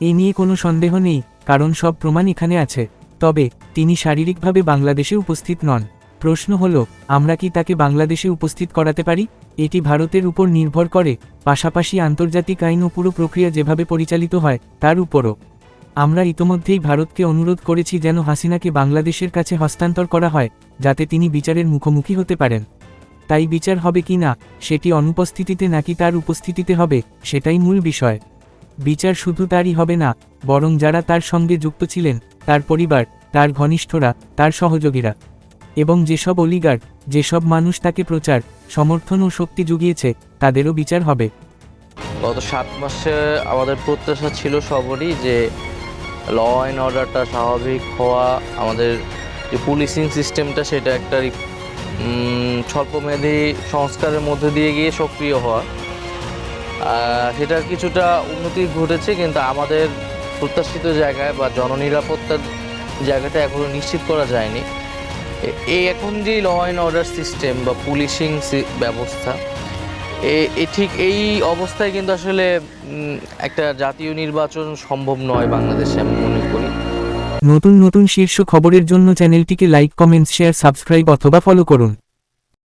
এই নিয়ে কোনো সন্দেহ নেই, কারণ সব প্রমাণ এখানে আছে। তবে, তিনি শারীরিকভাবে বাংলাদেশে উপস্থিত নন। প্রশ্ন হল, আমরা কি তাকে বাংলাদেশে উপস্থিত করাতে পারি? এটি ভারতের উপর নির্ভর করে, পাশাপাশি আন্তর্জাতিক আইন ও পুরো প্রক্রিয়া যেভাবে পরিচালিত হয়, তার উপরও। আমরা ইতোমধ্যেই ভারতকে অনুরোধ করেছি যেন হাসিনাকে বাংলাদেশের কাছে হস্তান্তর করা হয়, যাতে তিনি বিচারের মুখোমুখি হতে পারেন। তাই বিচার হবে কি না, সেটি অনুপস্থিতিতে নাকি তার উপস্থিতিতে হবে, সেটাই মূল বিষয়। বিচার শুধু তারই হবে না, বরং যারা তার সঙ্গে যুক্ত ছিলেন, তার পরিবার, তার ঘনিষ্ঠরা, তার সহযোগীরা। এবং যেসব অলিগার্ড, যেসব মানুষ তাকে প্রচার, সমর্থন ও শক্তি জুগিয়েছে, তাদেরও বিচার হবে। গত সাত মাসে আমাদের প্রত্যাশা ছিল সবরই যে ল অ্যান্ড অর্ডারটা স্বাভাবিক হওয়া, আমাদের যে পুলিশিং সিস্টেমটা সেটা একটা স্বল্পমেয়াদী সংস্কারের মধ্যে দিয়ে গিয়ে সক্রিয় হওয়া। সেটার কিছুটা উন্নতি ঘটেছে, কিন্তু আমাদের প্রত্যাশিত জায়গায় বা জননিরাপত্তার জায়গাটা এখনও নিশ্চিত করা যায়নি। এই এখন যে ল অ্যান্ড অর্ডার সিস্টেম বা পুলিশিং ব্যবস্থা, এ- ঠিক এই অবস্থায় কিন্তু আসলে একটা জাতীয় নির্বাচন সম্ভব নয় বাংলাদেশে, আমি মনে করি। নতুন নতুন শীর্ষ খবরের জন্য চ্যানেলটিকে লাইক কমেন্টস শেয়ার সাবস্ক্রাইব অথবা ফলো করুন।